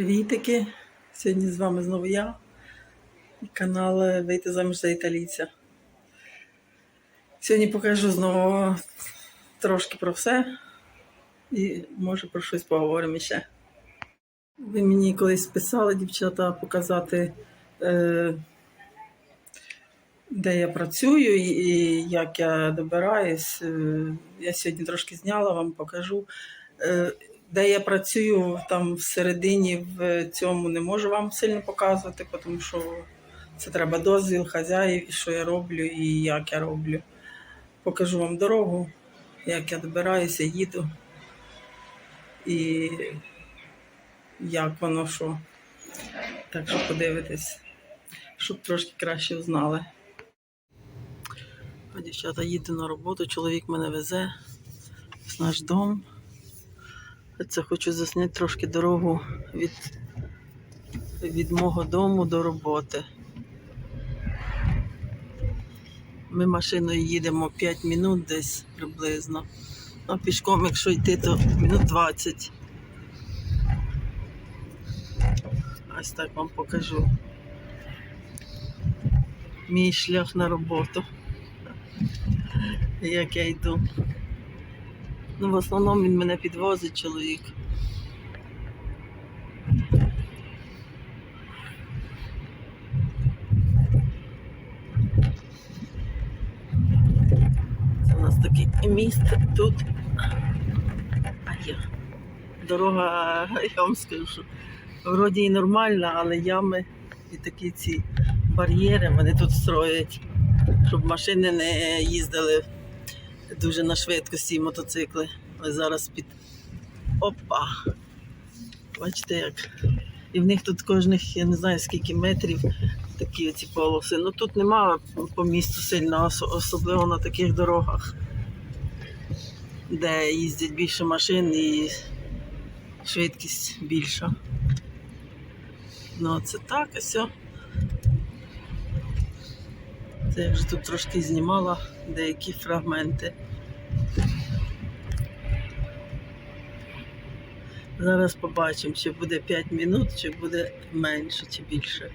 Привітики! Сьогодні з вами знову я і канал е, Вийти заміж за італійця. Сьогодні покажу знову трошки про все і може про щось поговоримо ще. Ви мені колись писали, дівчата, показати, е, де я працюю і, як я добираюсь. Е, я сьогодні трошки зняла, вам покажу. Де я працюю там всередині в цьому не можу вам сильно показувати, тому що це треба дозвіл хазяїв, і що я роблю і як я роблю. Покажу вам дорогу, як я добираюся, їду і як воно що. Так що подивитесь, щоб трошки краще узнали. А дівчата їду на роботу, чоловік мене везе в наш дом. Це хочу засняти трошки дорогу від, від мого дому до роботи. Ми машиною їдемо 5 минут десь приблизно. А пішком, якщо йти, то минут 20. Ось так вам покажу. Мій шлях на роботу. Як я йду. Ну, в основному він мене підвозить чоловік. Це у нас такий міст тут. А я. Дорога, я вам скажу, що вроді і нормальна, але ями і такі ці бар'єри вони тут строять, щоб машини не їздили дуже на швидкості мотоцикли. Ось зараз під. Опа! Бачите як. І в них тут кожних, я не знаю скільки метрів такі оці полоси. Ну тут нема по місту сильно, особливо на таких дорогах, де їздять більше машин і швидкість більша. Ну, це так о. Це я вже тут трошки знімала деякі фрагменти. Зараз побачимо, чи буде 5 минут, чи буде менше, чи більше.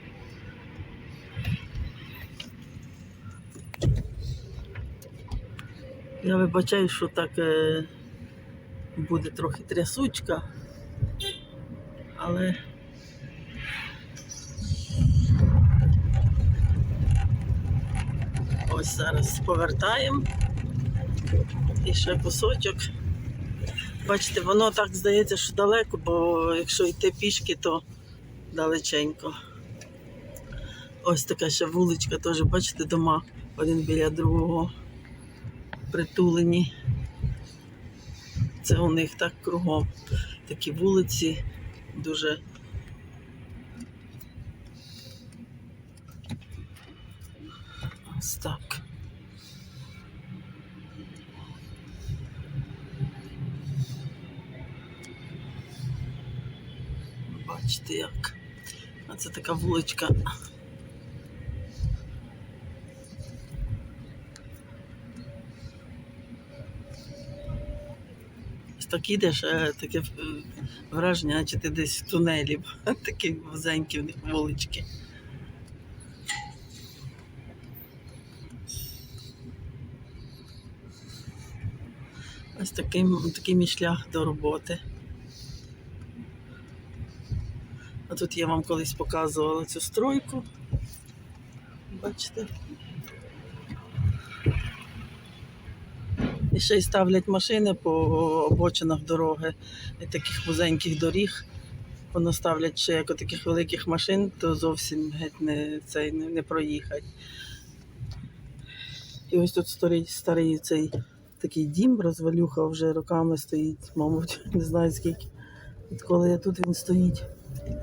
Я вибачаю, що так е, буде трохи трясучка, але ось зараз повертаємо. І ще кусочок. Бачите, воно так здається, що далеко, бо якщо йти пішки, то далеченько. Ось така ще вуличка, теж, бачите, дома один біля другого притулені. Це у них так кругом. Такі вулиці дуже. Ось так. Бачите як. Це така вуличка. Так ідеш, е, таке е, враження, наче ти десь в тунелі. Такі вузенькі в них вулички. Ось такий, такий мій шлях до роботи. Тут я вам колись показувала цю стройку. Бачите? І ще й ставлять машини по обочинах дороги і таких вузеньких доріг. Воно ставлять ще як таких великих машин, то зовсім геть не, цей, не, не проїхать. І ось тут старий, старий цей такий дім, розвалюха вже роками стоїть, мабуть, не знаю скільки. Відколи я тут він стоїть.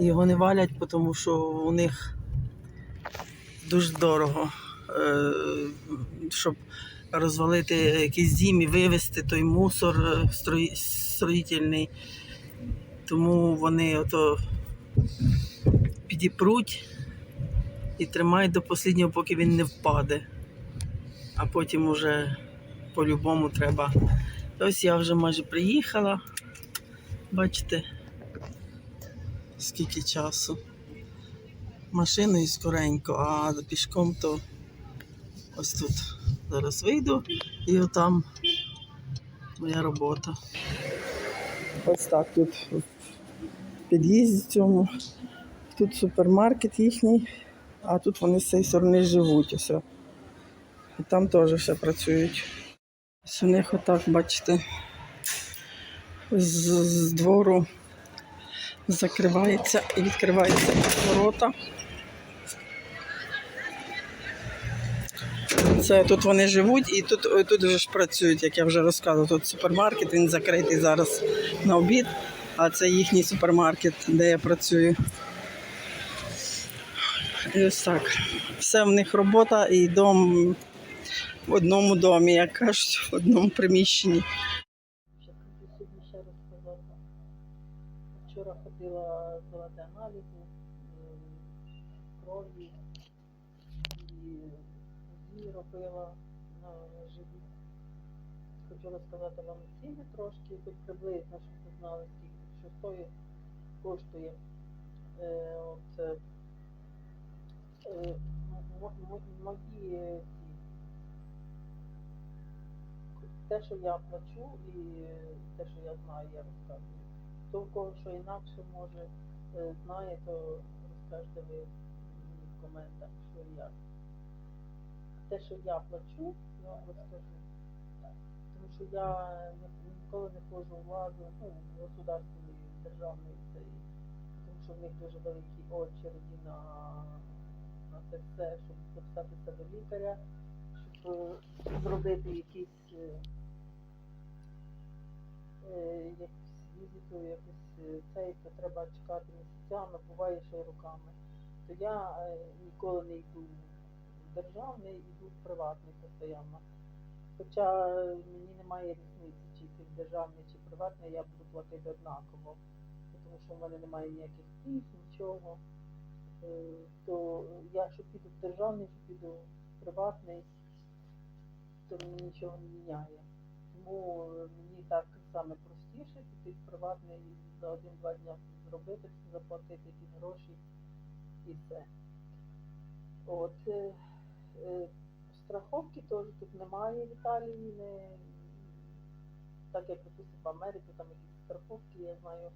Його не валять, тому що у них дуже дорого, е, щоб розвалити якийсь дім і вивезти той мусор е, строїтельний. Тому вони ото підіпруть і тримають до останнього, поки він не впаде. А потім уже по-любому треба. Ось я вже майже приїхала. Бачите, скільки часу. Машиною скоренько, а пішком то ось тут. Зараз вийду і отам моя робота. Ось так тут в під'їзді цьому. Тут супермаркет їхній, а тут вони з цієї сторони живуть. Ось. І там теж все працюють. Ось у них отак, бачите, з, з двору закривається і відкривається ворота. Це тут вони живуть і тут, тут вже ж працюють, як я вже розказувала. Тут супермаркет, він закритий зараз на обід, а це їхній супермаркет, де я працюю. І ось так. Все в них робота і дом в одному домі, як кажуть, в одному приміщенні. Ще хочу сьогодні ще розказати. Вчора ходила здавати аналізи е, крові і Робила на живіт. Хочу розказати вам ціни трошки, хоч приблизно, щоб ви знали, скільки що стоїть, коштує. Е, от, е, е, мої те, що я плачу, і те, що я знаю, я розказую. Хто в кого що інакше може е, знає, то розкажете ви в коментах, що і як. Те, що я плачу, я вам розкажу. Тому що я ніколи не ходжу в владу, ну, в государственний державний цей, тому що в них дуже великі очереді на, на це все, щоб записатися до лікаря, щоб е, зробити якісь е, е, візиту, якусь е, цей, то треба чекати місяцями, буває ще й роками. То я ніколи не йду державний, йду в приватний постійно. Хоча мені немає різниці, чи йти державний, чи приватний, я буду платити однаково, тому що в мене немає ніяких пільг, нічого. Е, То я що піду в державний, що піду в приватний, то мені нічого не міняє. Тому мені так саме простіше піти в приватний за один-два дня зробити, заплатити ті гроші і все. От е, страховки теж тут немає в Італії, не так як допустим в Америці, там якісь страховки, я знаю,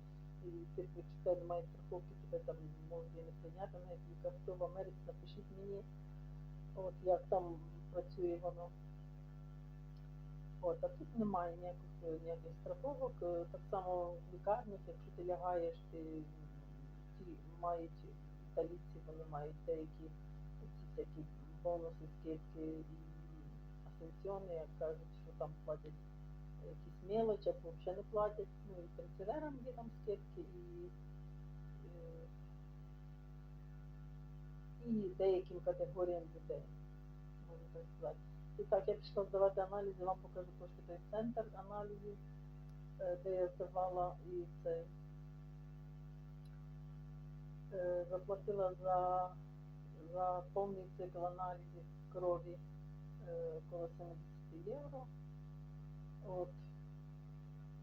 і ти почитай, немає страховки, тебе там можуть не прийняти навіть лікар. Хто в Америці, напишіть мені, от як там працює воно. От, а тут немає ніяких, е, ніяких страховок. Е, Так само в лікарнях, якщо ти лягаєш, ти ті мають італійці, вони мають деякі ці всякі бонуси, скидки і асенсіони, як кажуть, що там платять якісь мелочі, або взагалі не платять. Ну і пенсіонерам є там скидки, і, е, і деяким категоріям людей, можна так сказати. І так, я пішла здавати аналізи, вам покажу трошки той центр аналізів, е, де я здавала і це е, заплатила за, за повний цикл аналізів крові е, коло 70 євро. От.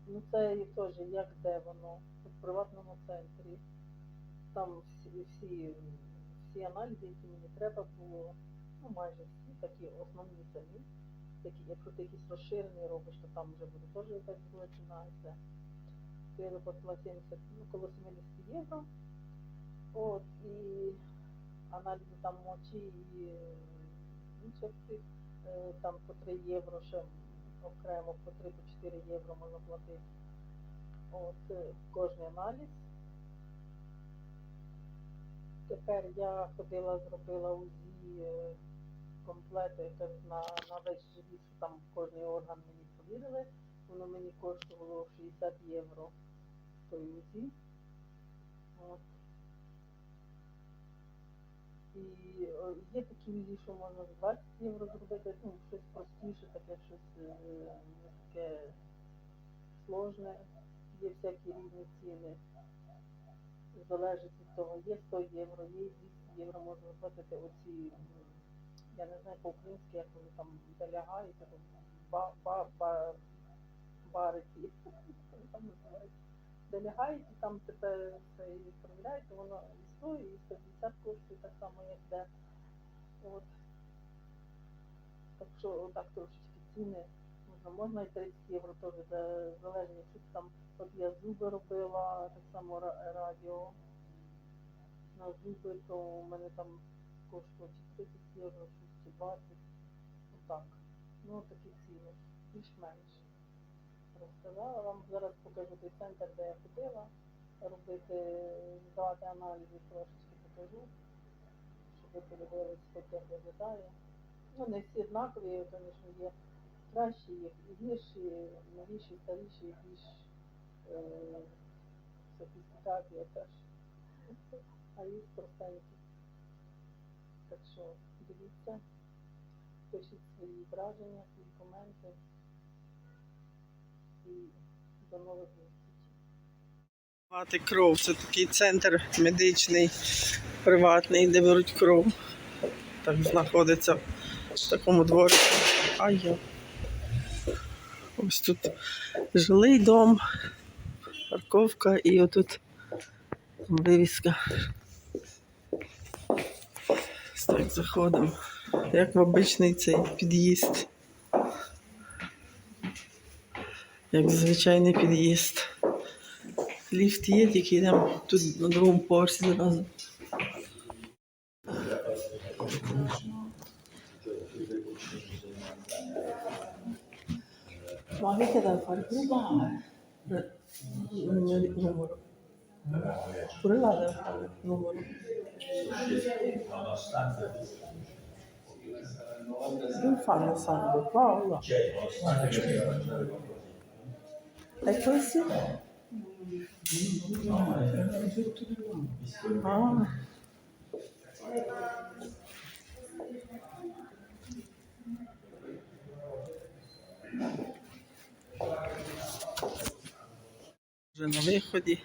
Ну це і теж як де воно, в приватному центрі. Там всі, всі, всі аналізи, які мені треба було, ну майже всі такі основні самі. Такі, якщо ти якісь розширений робиш, то там вже буде теж якась і я заплатила 70, ну, коло 70 євро. От, і аналізи там мочі і е, інших цих, е, там по 3 євро ще окремо, по 3-4 євро можна платити. От, е, кожний аналіз. Тепер я ходила, зробила УЗІ комплети на, на весь живіт, що там кожний орган мені повірили. Воно мені коштувало 60 євро той УЗІ. От. І є такі УЗІ, що можна за 20 євро зробити, ну, щось простіше, таке щось е, не таке сложне. Є всякі різні ціни. Залежить від того, є 100 євро, є 200 євро, можна заплатити оці, я не знаю по-українськи, як вони там залягають, ба, ба, ба, барики, там називають, і там тебе це і відправляють, воно і 100, і 150 коштує, так само, як де. От. Так що отак трошечки ціни. Можна, можна і 30 євро теж, де залежно, ти там, от я зуби робила, так само радіо на зуби, то у мене там коштує чи 30 євро, чи 20. Отак. Ну, такі ціни. Більш-менш. Розказала вам. Зараз покажу той центр, де я ходила. Робити, здавати аналізи трошечки покажу. Щоб ви подивилися, як як виглядає. Ну, не всі однакові, звісно, є кращі, є гірші, новіші, старіші, більш е, софістикація теж. А є простенькі. Так що дивіться, пишіть свої враження, свої коменти. І до нових зустрічей. Мати кров це такий центр медичний, приватний, де беруть кров. Так знаходиться в такому дворі. А я. Ось тут жилий дом, парковка і отут вивіска. Так, заходимо. Як в обичний цей під'їзд. Як звичайний під'їзд. Ліфт є, тільки йдемо тут на другому поверсі зразу. Ma avete da fare provare? Il numero. Pure là deve fare il Questi? Ah. Вже на виході.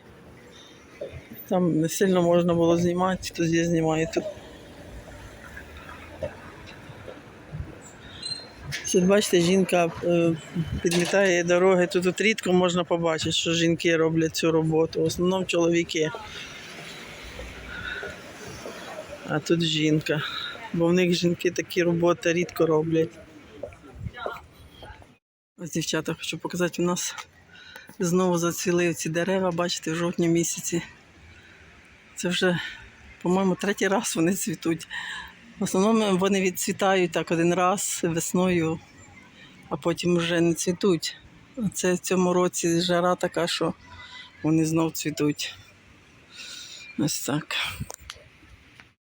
Там не сильно можна було знімати, то я знімаю тут. Бачите, жінка е, підмітає дороги, тут, тут рідко можна побачити, що жінки роблять цю роботу. В основному чоловіки. А тут жінка. Бо в них жінки такі роботи рідко роблять. Ось дівчата хочу показати, у нас знову зацвіли ці дерева, бачите, в жовтні місяці. Це вже, по-моєму, третій раз вони цвітуть. В основному вони відцвітають так один раз весною, а потім вже не цвітуть. Це в цьому році жара така, що вони знов цвітуть. Ось так.